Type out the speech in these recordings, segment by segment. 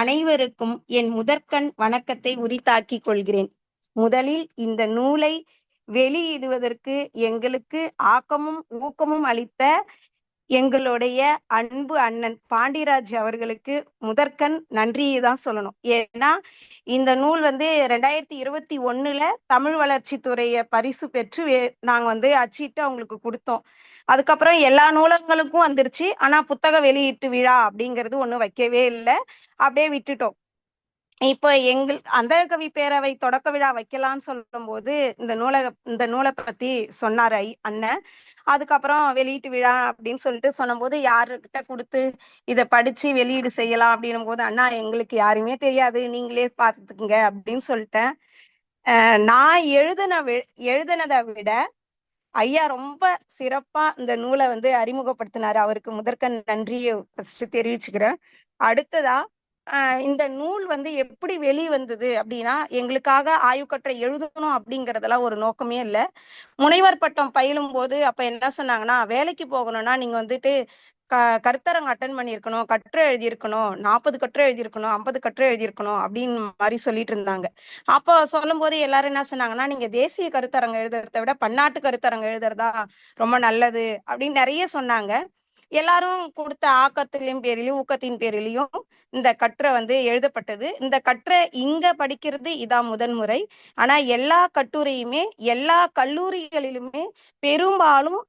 அனைவருக்கும் என் முதற்கண் வணக்கத்தை உரித்தாக்கிக் கொள்கிறேன். முதலில் இந்த நூலை வெளியிடுவதற்கு எங்களுக்கு ஆக்கமும் ஊக்கமும் அளித்த எங்களுடைய அன்பு அண்ணன் பாண்டிராஜ் அவர்களுக்கு முதற்கண் நன்றியை தான் சொல்லணும். ஏன்னா இந்த நூல் வந்து ரெண்டாயிரத்தி இருபத்தி ஒண்ணுல தமிழ் வளர்ச்சி துறைய பரிசு பெற்று நாங்க வந்து அச்சிட்டு அவங்களுக்கு கொடுத்தோம். அதுக்கப்புறம் எல்லா நூலகங்களுக்கும் வந்துருச்சு. ஆனா புத்தக வெளியீட்டு விழா அப்படிங்கிறது ஒண்ணு வைக்கவே இல்லை. அப்படியே விட்டுட்டோம். இப்ப எங்கள் அந்த கவி பேரவை தொடக்க விழா வைக்கலாம்னு சொல்லும் போது இந்த நூலக இந்த நூலை பத்தி சொன்னார் ஐ அண்ணன். அதுக்கப்புறம் வெளியீட்டு விழா அப்படின்னு சொல்லிட்டு சொன்னபோது யாருக்கிட்ட கொடுத்து இதை படிச்சு வெளியீடு செய்யலாம் அப்படின்னும் போது அண்ணா எங்களுக்கு யாருமே தெரியாது. நீங்களே பார்த்துக்குங்க அப்படின்னு சொல்லிட்டேன். நான் எழுதின எழுதினதை விட ஐயா ரொம்ப சிறப்பா இந்த நூலை வந்து அறிமுகப்படுத்தினாரு. அவருக்கு முதற்க நன்றியை தெரிவிச்சுக்கிறேன். அடுத்ததா இந்த நூல் வந்து எப்படி வெளிவந்தது அப்படின்னா எங்களுக்காக ஆய்வுக்கற்றை எழுதணும் அப்படிங்கறதெல்லாம் ஒரு நோக்கமே இல்லை. முனைவர் பட்டம் பயிலும் போது அப்ப என்ன சொன்னாங்கன்னா வேலைக்கு போகணும்னா நீங்க வந்துட்டு க கருத்தரங்க அட்டன் பண்ணியிருக்கணும் கட்டுரை எழுதியிருக்கணும் நாற்பது கட்டுரை எழுதியிருக்கணும் ஐம்பது கட்டுரை எழுதியிருக்கணும் அப்படின்னு மாதிரி சொல்லிட்டு இருந்தாங்க. அப்போ சொல்லும் போது எல்லாரும் என்ன சொன்னாங்கன்னா நீங்க தேசிய கருத்தரங்க எழுதுறத விட பன்னாட்டு கருத்தரங்க எழுதுறதா ரொம்ப நல்லது அப்படின்னு நிறைய சொன்னாங்க. எல்லாரும் கொடுத்த ஆக்கத்திலையும் பேரிலையும் ஊக்கத்தின் பேரிலையும் இந்த கட்டுரை வந்து எழுதப்பட்டது. இந்த கட்டுரை இங்க படிக்கிறது இதான் முதன்முறை ஆனா எல்லா கட்டுரையுமே எல்லா கல்லூரிகளிலுமே பெரும்பாலும்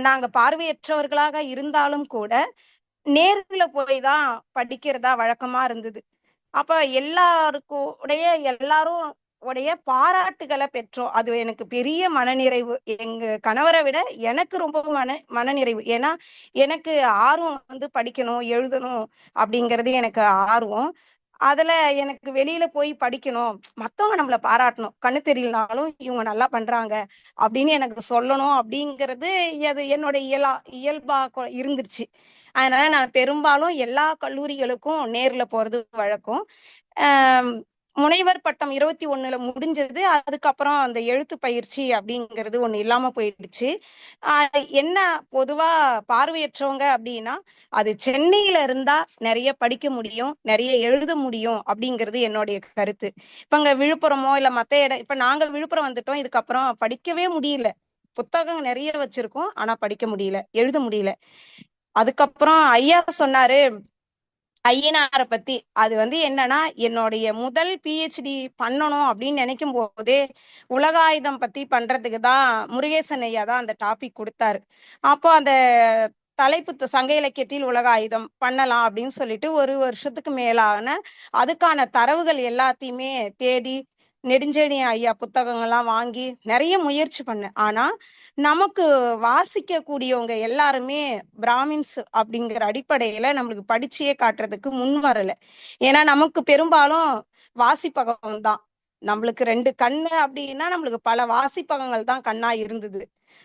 நாங்க பார்வையற்றவர்களாக இருந்தாலும் கூட நேர்ல போய் தான் படிக்கிறதா வழக்கமா இருந்தது. அப்ப எல்லாருக்குடைய எல்லாரும் உடைய பாராட்டுகளை பெற்றோம். அது எனக்கு பெரிய மனநிறைவு. எங்க கணவரை விட எனக்கு ரொம்ப மன மனநிறைவு. ஏன்னா எனக்கு ஆர்வம் வந்து படிக்கணும் எழுதணும் அப்படிங்கிறது எனக்கு ஆர்வம். அதுல எனக்கு வெளியில போய் படிக்கணும். மத்தவங்க நம்மள பாராட்டணும். கண்ணு தெரியலனாலும் இவங்க நல்லா பண்றாங்க அப்படின்னு எனக்கு சொல்லணும் அப்படிங்கிறது அது என்னோட இயலா இயல்பா இருந்துருச்சு. அதனால நான் பெரும்பாலும் எல்லா கல்லூரிகளுக்கும் நேர்ல போறது வழக்கம். முனைவர் பட்டம் இருபத்தி ஒண்ணுல முடிஞ்சது. அதுக்கப்புறம் அந்த எழுத்து பயிற்சி அப்படிங்கிறது ஒண்ணு இல்லாம போயிடுச்சு. என்ன பொதுவா பார்வையற்றவங்க அப்படின்னா அது சென்னையில இருந்தா நிறைய படிக்க முடியும் நிறைய எழுத முடியும் அப்படிங்கிறது என்னுடைய கருத்து. இப்ப அங்க விழுப்புரமோ இல்ல மத்த இடம் இப்ப நாங்க விழுப்புரம் வந்துட்டோம் இதுக்கப்புறம் படிக்கவே முடியல. புத்தகம் நிறைய வச்சிருக்கோம் ஆனா படிக்க முடியல எழுத முடியல. அதுக்கப்புறம் ஐயா சொன்னாரு ஐயனாரை பத்தி. அது வந்து என்னன்னா என்னுடைய முதல் பிஹெச்டி பண்ணணும் அப்படின்னு நினைக்கும் போதே உலகாயுதம் பத்தி பண்றதுக்கு தான் முருகேசன் ஐயா தான் அந்த டாபிக் கொடுத்தாரு. அப்போ அந்த தலைப்பு சங்க இலக்கியத்தில் உலக ஆயுதம் பண்ணலாம் அப்படின்னு சொல்லிட்டு ஒரு வருஷத்துக்கு மேலான அதுக்கான தரவுகள் எல்லாத்தையுமே தேடி நெடுஞ்செழி ஐயா புத்தகங்கள்லாம் வாங்கி நிறைய முயற்சி பண்ணேன் ஆனா நமக்கு வாசிக்க கூடியவங்க எல்லாருமே பிராமின்ஸ் அப்படிங்கிற அடிப்படையில நம்மளுக்கு படிச்சியே காட்டுறதுக்கு முன் வரல. ஏன்னா நமக்கு பெரும்பாலும் வாசிப்பகம் தான். நம்மளுக்கு ரெண்டு கண்ணு அப்படின்னா நம்மளுக்கு பல வாசிப்பகங்கள் தான் கண்ணா இருந்தது.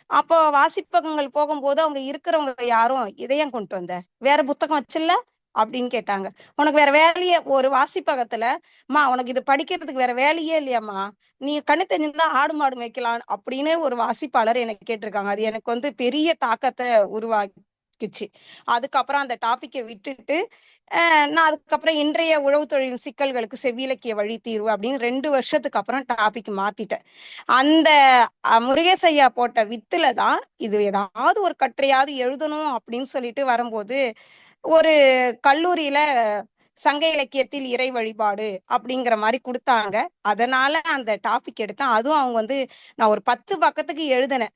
அப்போ வாசிப்பகங்கள் போகும்போது அவங்க இருக்கிறவங்க யாரும் இதையும் கொண்டு வந்த? வேற புத்தகம் வச்சில்ல? அப்படின்னு கேட்டாங்க. உனக்கு வேற வேலையே ஒரு வாசிப்பகத்துல மா உனக்கு இது படிக்கிறதுக்கு வேற வேலையே இல்லையாம்மா. நீ கண்ணு தெரிஞ்சிருந்தா ஆடு மாடு வைக்கலாம் அப்படின்னு ஒரு வாசிப்பாளர் எனக்கு கேட்டிருக்காங்க. அது எனக்கு வந்து பெரிய தாக்கத்தை உருவாக்கிச்சு. அதுக்கப்புறம் அந்த டாபிக்கை விட்டுட்டு நான் அதுக்கப்புறம் இன்றைய உழவு தொழில் சிக்கல்களுக்கு செவ்விலக்கிய வழி தீர்வு அப்படின்னு ரெண்டு வருஷத்துக்கு அப்புறம் டாபிக் மாத்திட்டேன். அந்த முருகேசையா போட்ட வித்துல தான் இது ஏதாவது ஒரு கற்றையாவது எழுதணும் அப்படின்னு சொல்லிட்டு வரும்போது ஒரு கல்லூரியில சங்க இலக்கியத்தில் இறை வழிபாடு அப்படிங்கிற மாதிரி கொடுத்தாங்க. அதனால அந்த டாபிக் எடுத்தேன். அதுவும் அவங்க வந்து நான் ஒரு பத்து பக்கத்துக்கு எழுதினேன்.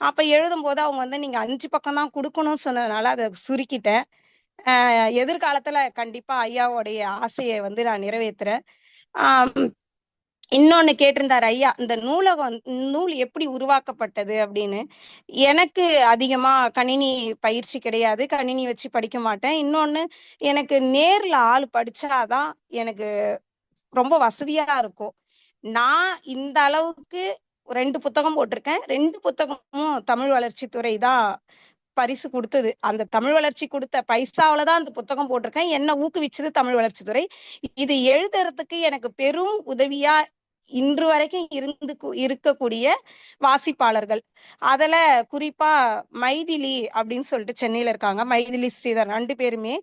அப்ப எழுதும் போது அவங்க வந்து நீங்க அஞ்சு பக்கம் தான் கொடுக்கணும்னு சொன்னதுனால அதை சுருக்கிட்டேன். எதிர்காலத்துல கண்டிப்பா ஐயாவோடைய ஆசையை வந்து நான் நிறைவேற்றுறேன். இன்னொன்னு கேட்டிருந்தார் ஐயா இந்த நூலகம் நூல் எப்படி உருவாக்கப்பட்டது? அப்படின்னு. எனக்கு அதிகமா கணினி பயிற்சி கிடையாது. கணினி வச்சு படிக்க மாட்டேன். இன்னொன்னு எனக்கு நேர்ல ஆள் படிச்சாதான் எனக்கு ரொம்ப வசதியா இருக்கும். நான் இந்த அளவுக்கு ரெண்டு புத்தகம் போட்டிருக்கேன். ரெண்டு புத்தகமும் தமிழ் வளர்ச்சி துறை தான் பரிசு கொடுத்தது. அந்த தமிழ் வளர்ச்சி கொடுத்த பைசாவில தான் அந்த புத்தகம் போட்டிருக்கேன். என்ன ஊக்குவிச்சது தமிழ் வளர்ச்சி துறை. இது எழுதுறதுக்கு எனக்கு பெரும் உதவியா இன்று வரைக்கும் இருந்து இருக்கக்கூடிய வாசிப்பாளர்கள். அதுல குறிப்பா மைதிலி அப்படின்னு சொல்லிட்டு சென்னையில இருக்காங்க. மைதிலி ஸ்ரீதர் ரெண்டு பேருமே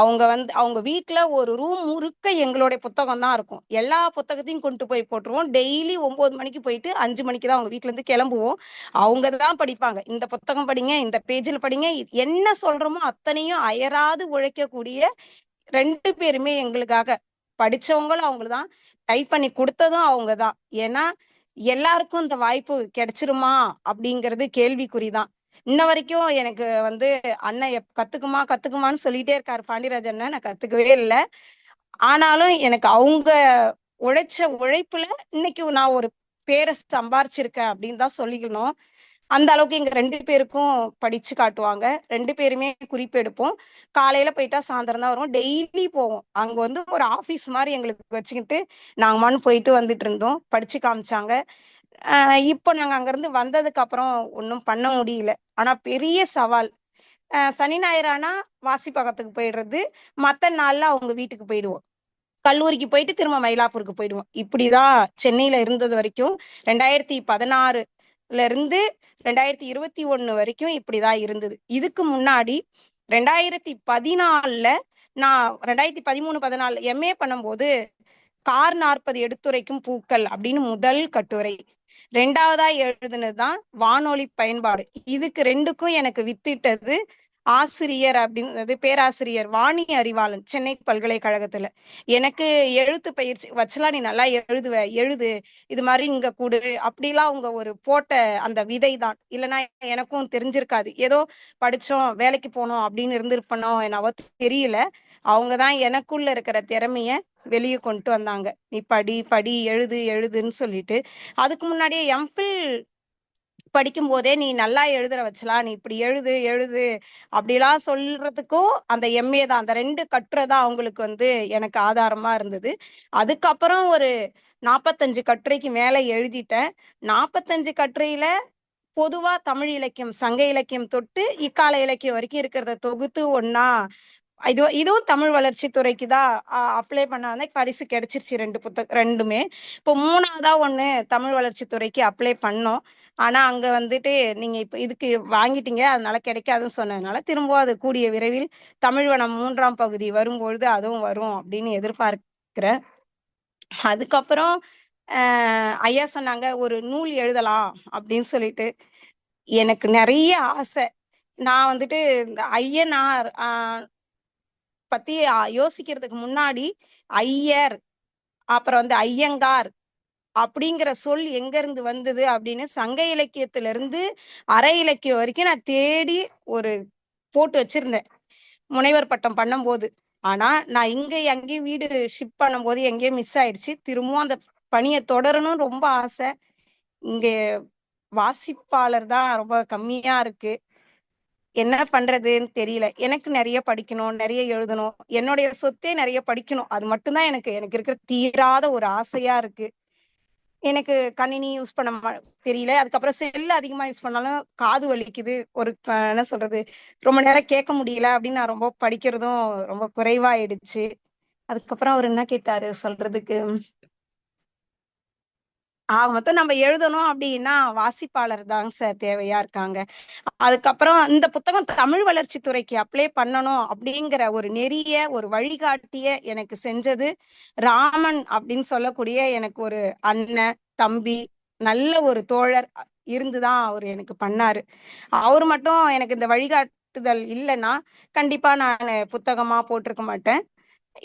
அவங்க வந்து அவங்க வீட்டுல ஒரு ரூம் முழுக்க எங்களுடைய புத்தகம் தான் இருக்கும். எல்லா புத்தகத்தையும் கொண்டு போய் போட்டுருவோம். டெய்லி ஒன்பது மணிக்கு போயிட்டு அஞ்சு மணிக்கு தான் அவங்க வீட்டுல இருந்து கிளம்புவோம். அவங்க தான் படிப்பாங்க. இந்த புத்தகம் படிங்க இந்த பேஜில் படிங்க என்ன சொல்றோமோ அத்தனையும் அயராது உழைக்கக்கூடிய ரெண்டு பேருமே எங்களுக்காக படிச்சவங்களும் அவங்கதான். டைப் பண்ணி கொடுத்ததும் அவங்கதான். ஏன்னா எல்லாருக்கும் இந்த வாய்ப்பு கிடைச்சிருமா? அப்படிங்கிறது கேள்விக்குறிதான். இன்ன வரைக்கும் எனக்கு வந்து அண்ணன் கத்துக்குமா கத்துக்குமான்னு சொல்லிட்டே இருக்காரு பாண்டியராஜ் அண்ணன். நான் கத்துக்கவே இல்லை. ஆனாலும் எனக்கு அவங்க உழைச்ச உழைப்புல இன்னைக்கு நான் ஒரு பேரை சம்பாரிச்சிருக்கேன் அப்படின்னு தான் சொல்லிக்கணும். அந்த அளவுக்கு எங்க ரெண்டு பேருக்கும் படிச்சு காட்டுவாங்க. ரெண்டு பேருமே குறிப்பு எடுப்போம். காலையில போயிட்டா சாயந்தரம் தான் வருவோம் டெய்லி போவோம். அங்க வந்து ஒரு ஆபீஸ் மாதிரி எங்களுக்கு வச்சுக்கிட்டு நாங்க மண் போயிட்டு வந்துட்டு இருந்தோம். படிச்சு காமிச்சாங்க. ஆஹ் இப்போ நாங்க அங்க இருந்து வந்ததுக்கு அப்புறம் ஒன்றும் பண்ண முடியல. ஆனா பெரிய சவால். சனி ஞாயிறானா வாசிப்பகத்துக்கு போயிடுறது. மத்த நாள்ல அவங்க வீட்டுக்கு போயிடுவோம். கல்லூரிக்கு போயிட்டு திரும்ப மயிலாப்பூருக்கு போயிடுவோம். இப்படிதான் சென்னையில இருந்தது வரைக்கும். ரெண்டாயிரத்தி பதினாறு இருந்து ரெண்டாயிரத்தி இருபத்தி ஒண்ணு வரைக்கும் இப்படிதான் இருந்தது. இதுக்கு முன்னாடி ரெண்டாயிரத்தி பதினாலுல நான் ரெண்டாயிரத்தி பதிமூணு பதினாலு எம்ஏ பண்ணும்போது கார் நாற்பது எடுத்துரைக்கும் பூக்கள் அப்படின்னு முதல் கட்டுரை. ரெண்டாவதா எழுதுனதுதான் வானொலி பயன்பாடு. இதுக்கு ரெண்டுக்கும் எனக்கு வித்திட்டது ஆசிரியர் அப்படின்றது பேராசிரியர் வாணி அறிவாளன் சென்னை பல்கலைக்கழகத்துல. எனக்கு எழுத்து பயிற்சி வச்சலாம் நீ நல்லா எழுதுவ எழுது. இது மாதிரி இங்க கூடு. அப்படிலாம் அவங்க ஒரு போட்ட அந்த விதை தான் இல்லைன்னா எனக்கும் தெரிஞ்சிருக்காது. ஏதோ படிச்சோம் வேலைக்கு போனோம் அப்படின்னு இருந்திருப்பனோ என்னவோ தெரியல. அவங்கதான் எனக்குள்ள இருக்கிற திறமைய வெளியே கொண்டு வந்தாங்க. நீ படி படி எழுது எழுதுன்னு சொல்லிட்டு. அதுக்கு முன்னாடியே எம்ஃபில் படிக்கும் போதே நீ நல்லா எழுதுற வச்சலாம் நீ இப்படி எழுது எழுது அப்படிலாம் சொல்றதுக்கும் அந்த எம்ஏ தான். அந்த ரெண்டு கட்டுரைதான் அவங்களுக்கு வந்து எனக்கு ஆதாரமா இருந்தது. அதுக்கப்புறம் ஒரு நாற்பத்தஞ்சு கட்டுரைக்கு மேல எழுதிட்டேன். நாற்பத்தஞ்சு கட்டுரையில பொதுவா தமிழ் இலக்கியம் சங்க இலக்கியம் தொட்டு இக்கால இலக்கியம் வரைக்கும் இருக்கிறத தொகுத்து ஒன்னா இது இதுவும் தமிழ் வளர்ச்சி துறைக்கு தான் அப்ளை பண்ணாதான் பரிசு கிடைச்சிருச்சு ரெண்டு புத்தகம் ரெண்டுமே. இப்போ மூணாவதா ஒன்று தமிழ் வளர்ச்சி துறைக்கு அப்ளை பண்ணோம். ஆனா அங்க வந்துட்டு நீங்க இப்ப இதுக்கு வாங்கிட்டீங்க அதனால கிடைக்காதுன்னு சொன்னதுனால திரும்பவும் அது கூடிய விரைவில் தமிழ்வனம் மூன்றாம் பகுதி வரும்பொழுது அதுவும் வரும் அப்படின்னு எதிர்பார்க்கிறேன் அதுக்கப்புறம் ஐயா சொன்னாங்க ஒரு நூல் எழுதலாம் அப்படின்னு சொல்லிட்டு. எனக்கு நிறைய ஆசை. நான் வந்துட்டு இந்த ஐயனார் பத்தி யோசிக்கிறதுக்கு முன்னாடி ஐயர் அப்புறம் வந்து ஐயங்கார் அப்படிங்கிற சொல் எங்க இருந்து வந்தது அப்படின்னு சங்க இலக்கியத்துல இருந்து அரை இலக்கியம் வரைக்கும் நான் தேடி ஒரு போட்டு வச்சிருந்தேன். முனைவர் பட்டம் பண்ணும்போது. ஆனா நான் இங்க எங்கேயும் வீடு ஷிஃப்ட் பண்ணும்போது எங்கேயும் மிஸ் ஆயிடுச்சு. திரும்பவும் அந்த பணியை தொடரணும் ரொம்ப ஆசை. இங்க வாசிப்பாளர் தான் ரொம்ப கம்மியா இருக்கு. என்ன பண்றதுன்னு தெரியல. எனக்கு நிறைய படிக்கணும் நிறைய எழுதணும். என்னுடைய சொத்தே நிறைய படிக்கணும். அது மட்டும்தான் எனக்கு எனக்கு இருக்கிற தீராத ஒரு ஆசையா இருக்கு. எனக்கு கணினி யூஸ் பண்ண தெரியல. அதுக்கப்புறம் செல் அதிகமா யூஸ் பண்ணாலும் காது வலிக்குது. ஒரு என்ன சொல்றது? ரொம்ப நேரம் கேட்க முடியல அப்படின்னு நான் ரொம்ப படிக்கிறதும் ரொம்ப குறைவாயிடுச்சு. அதுக்கப்புறம் அவர் என்ன கேட்டாரு சொல்றதுக்கு? ஆக மொத்தம் நம்ம எழுதணும் அப்படின்னா வாசிப்பாளர் தாங்க சார் தேவையா இருக்காங்க. அதுக்கப்புறம் இந்த புத்தகம் தமிழ் வளர்ச்சி துறைக்கு அப்ளை பண்ணணும் அப்படிங்கிற ஒரு நெறிய ஒரு வழிகாட்டிய எனக்கு செஞ்சது. ராமன் அப்படின்னு சொல்லக்கூடிய எனக்கு ஒரு அண்ணன் தம்பி நல்ல ஒரு தோழர் இருந்துதான் அவர் எனக்கு பண்ணாரு. அவர் மட்டும் எனக்கு இந்த வழிகாட்டுதல் இல்லைன்னா கண்டிப்பா நான் புத்தகமா போட்டிருக்க மாட்டேன்.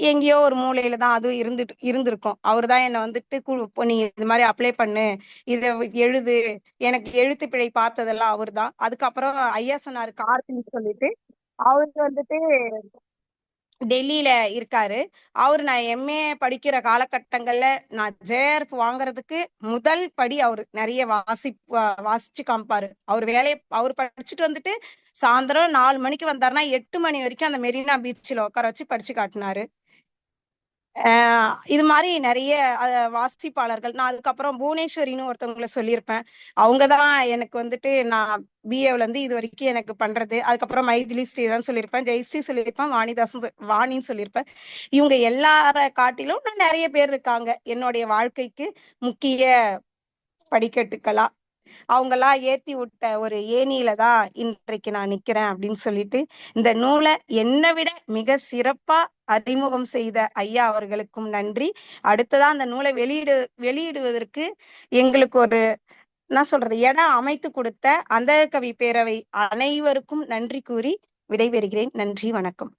எங்கேயோ ஒரு மூலையில தான் அதுவும் இருந்துட்டு இருந்திருக்கும். அவர் தான் என்னை வந்துட்டு நீ இது மாதிரி அப்ளை பண்ணு. இதை எழுது. எனக்கு எழுத்து பிழை பார்த்ததெல்லாம் அவர் தான். அதுக்கப்புறம் ஐயா சொன்னாரு கார்த்தின்னு சொல்லிட்டு. அவருக்கு வந்துட்டு டெல்லியில இருக்காரு. அவர் நான் எம்ஏ படிக்கிற காலகட்டங்கள்ல நான் ஜேஆர்எஃப் வாங்குறதுக்கு முதல் படி அவர். நிறைய வாசி வாசிச்சு காமிப்பாரு. அவர் வேலையை அவர் படிச்சுட்டு வந்துட்டு சாயந்தரம் நாலு மணிக்கு வந்தாருன்னா எட்டு மணி வரைக்கும் அந்த மெரினா பீச்சில் உட்கார வச்சு படிச்சு காட்டினாரு. இது மாதிரி நிறைய வாசிப்பாளர்கள். நான் அதுக்கப்புறம் புவனேஸ்வரின்னு ஒருத்தவங்களை சொல்லியிருப்பேன். அவங்க தான் எனக்கு வந்துட்டு நான் பிஏல இருந்து இது வரைக்கும் எனக்கு பண்றது. அதுக்கப்புறம் மைதிலி ஸ்ரீராம் சொல்லியிருப்பேன். ஜெயஸ்ரீ சொல்லியிருப்பேன். வாணிதாசன் சொல்- வாணின்னு சொல்லியிருப்பேன். இவங்க எல்லார காட்டிலும் நிறைய பேர் இருக்காங்க. என்னுடைய வாழ்க்கைக்கு முக்கிய படிக்கட்டுக்களா அவங்கெல்லாம் ஏத்தி விட்ட ஒரு ஏணியில தான் இன்றைக்கு நான் நிக்கிறேன் அப்படின்னு சொல்லிட்டு இந்த நூலை என்னை விட மிக சிறப்பா அறிமுகம் செய்த ஐயா அவர்களுக்கும் நன்றி. அடுத்ததா அந்த நூலை வெளியிடு வெளியிடுவதற்கு எங்களுக்கு ஒரு என்ன சொல்றது இடம் அமைத்து கொடுத்த அந்த கவி பேரவை அனைவருக்கும் நன்றி கூறி விடைபெறுகிறேன். நன்றி வணக்கம்.